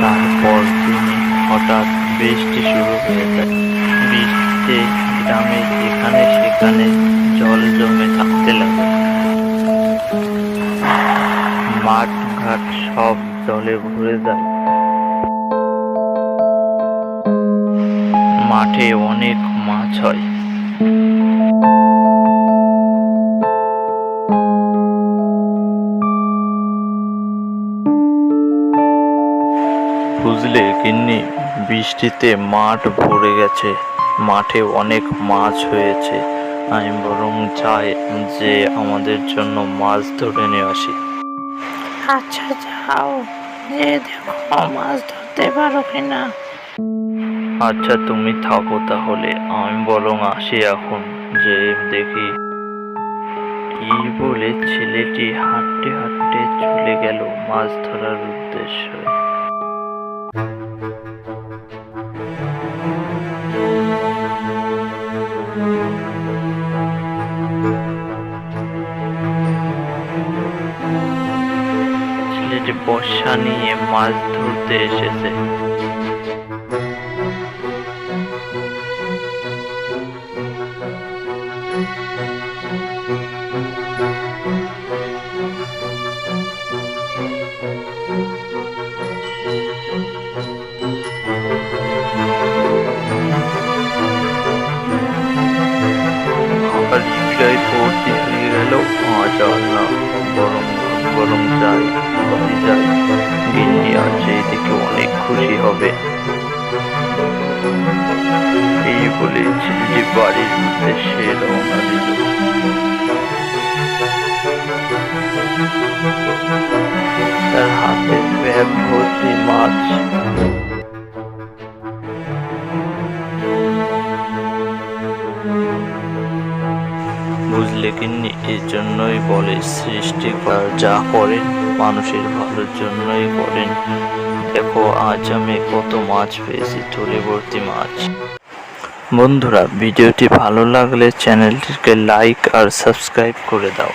তারপর দিনে হঠাৎ বৃষ্টি শুরু হয়ে যায় বৃষ্টিতে গ্রামে যেখানে সেখানে জল জমে থাকতে লাগে। মাঠ ঘাট সব জলে ভরে যায়। মাঠে অনেক মাছ হয়। বুঝলে গিন্নি বৃষ্টিতে মাঠ ভরে গেছে মাঠে অনেক মাছ হয়েছে। আমি বরং চাই যে আমাদের জন্য মাছ ধরে নিয়ে আসি। আচ্ছা যাও। যে দেখো মাছ ধরতে পারো কিনা? আচ্ছা তুমি থাকো তাহলে। আমি বরং আসি এখন যে দেখি। এই বলে ছেলেটি হাঁটতে হাঁটতে চলে গেল মাছ ধরার উদ্দেশ্যে। ছেলেটি বর্ষা নিয়ে মাছ ধরতে এসেছে। আর হৃদয় ভর্তি হয়ে গেল আজ আল্লাহ বরং বরং যাই বাড়ি যাই। গিন্নি আছে এদিকে অনেক খুশি হবে। এই বলে ছেলেটি বাড়ির উদ্দেশ্যে রওনা দিল। তার হাতে ব্যাগ ভর্তি মাছ বুঝলে কিন্নি এর জন্যই বলে সৃষ্টিকর যা করেন মানুষের ভালোর জন্যই করেন। দেখো, আজ আমি কত মাছ পেয়েছি থলে ভর্তি মাছ। বন্ধুরা, ভিডিওটি ভালো লাগলে চ্যানেলটিকে লাইক আর সাবস্ক্রাইব করে দাও।